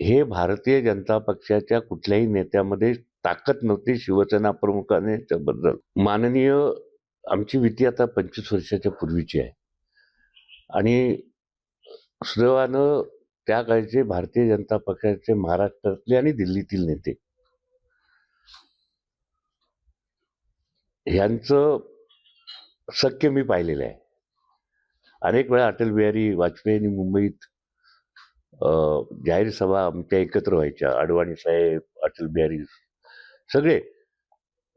हे भारतीय जनता पक्षाच्या कुठल्याही नेत्यामध्ये ताकद नव्हती शिवसेना प्रमुखाने त्याबद्दल. माननीय आमची भीती आता पंचवीस वर्षाच्या पूर्वीची आहे. आणि सुदैवानं त्या काळचे भारतीय जनता पक्षाचे महाराष्ट्रातले आणि दिल्लीतील नेते ह्यांचं शक्य मी पाहिलेलं आहे. अनेक वेळा अटल बिहारी वाजपेयींनी मुंबईत जाहीर सभा आमच्या एकत्र व्हायच्या. अडवाणी साहेब अटल बिहारी सगळे.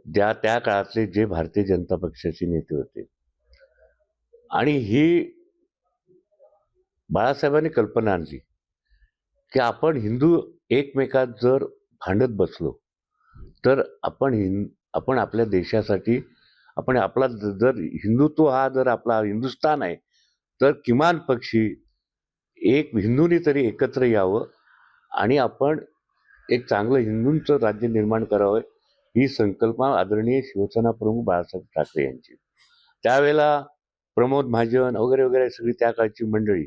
ज्या त्या काळातले जे भारतीय जनता पक्षाचे नेते होते. आणि ही बाळासाहेबांनी कल्पना आणली की आपण हिंदू एकमेकात जर भांडत बसलो तर आपण हिं आपण आपल्या देशासाठी आपण आपला जर हिंदुत्व हा जर आपला हिंदुस्थान आहे तर किमान पक्षी एक हिंदूंनी तरी एकत्र यावं आणि आपण एक चांगलं हिंदूंचं राज्य निर्माण करावं ही संकल्पना आदरणीय शिवसेना प्रमुख बाळासाहेब ठाकरे यांची. त्यावेळेला प्रमोद महाजन वगैरे वगैरे सगळी त्या काळची मंडळी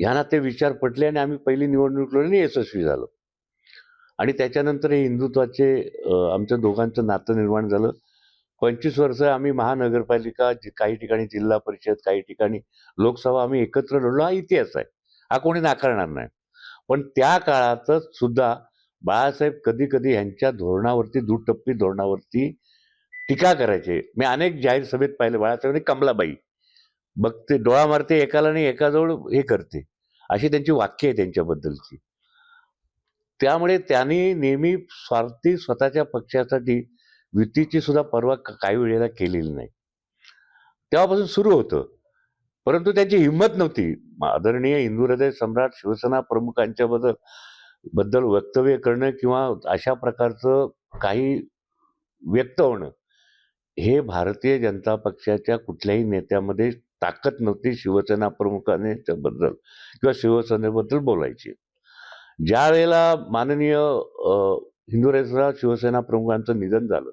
यांना ते विचार पटले आणि आम्ही पहिली निवडणूक लढली यशस्वी झालो. आणि त्याच्यानंतर हे हिंदुत्वाचे आमच्या दोघांचं नातं निर्माण झालं. पंचवीस वर्ष आम्ही महानगरपालिका काही ठिकाणी जिल्हा परिषद काही ठिकाणी लोकसभा आम्ही एकत्र लढलो हा इतिहास आहे. हा कोणी नाकारणार नाही. पण त्या काळातच सुद्धा बाळासाहेब कधी कधी यांच्या धोरणावरती दुटप्पी धोरणावरती टीका करायचे. मी अनेक जाहीर सभेत पाहिले. बाळासाहेबांनी कमलाबाई. बघते डोळा मारते एकाला आणि एकाजवळ हे करते. अशी त्यांची वाक्य आहे त्यांच्याबद्दलची. त्यामुळे त्यांनी नेहमी स्वार्थी स्वतःच्या पक्षासाठी युतीची सुद्धा पर्वा काही वेळेला केलेली नाही. तेव्हापासून सुरू होतं. परंतु त्यांची हिंमत नव्हती. आदरणीय हिंदू हृदय सम्राट शिवसेना प्रमुखांच्या बद्दल बद्दल वक्तव्य करणं किंवा अशा प्रकारचं काही व्यक्त होणं हे भारतीय जनता पक्षाच्या कुठल्याही नेत्यामध्ये ताकद नव्हती शिवसेना प्रमुखाने त्याबद्दल किंवा शिवसेनेबद्दल बोलायची. ज्या वेळेला माननीय हिंदू हिंदू शिवसेना प्रमुखांचं निधन झालं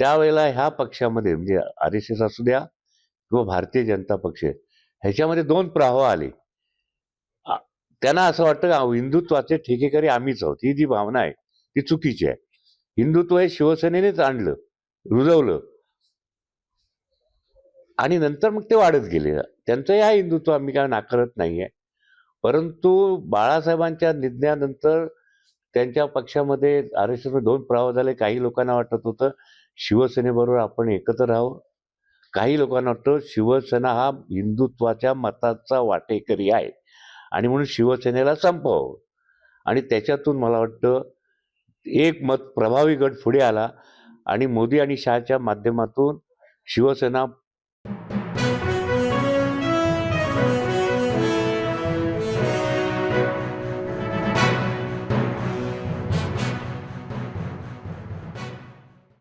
त्यावेळेला ह्या पक्षामध्ये म्हणजे आर एस एस असू द्या किंवा भारतीय जनता पक्ष ह्याच्यामध्ये दोन प्रवाह आले. त्यांना असं वाटतं हिंदुत्वाचे ठेकेकरी आम्हीच आहोत. ही जी भावना आहे ती चुकीची आहे. हिंदुत्व हे शिवसेनेनेच आणलं रुजवलं. आणि नंतर मग ते वाढत गेले. त्यांचंही ह्या हिंदुत्व आम्ही काय नाकारत नाहीये. परंतु बाळासाहेबांच्या निधनानंतर त्यांच्या पक्षामध्ये आर दोन प्रवाह झाले. काही लोकांना वाटत होतं शिवसेनेबरोबर आपण एकत्र राहावं. काही लोकांना वाटतं शिवसेना हा हिंदुत्वाच्या मताचा वाटेकरी आहे. आणि म्हणून शिवसेनेला संपवावं. आणि त्याच्यातून मला वाटतं एक मत प्रभावी गट पुढे आला. आणि मोदी आणि शहाच्या माध्यमातून शिवसेना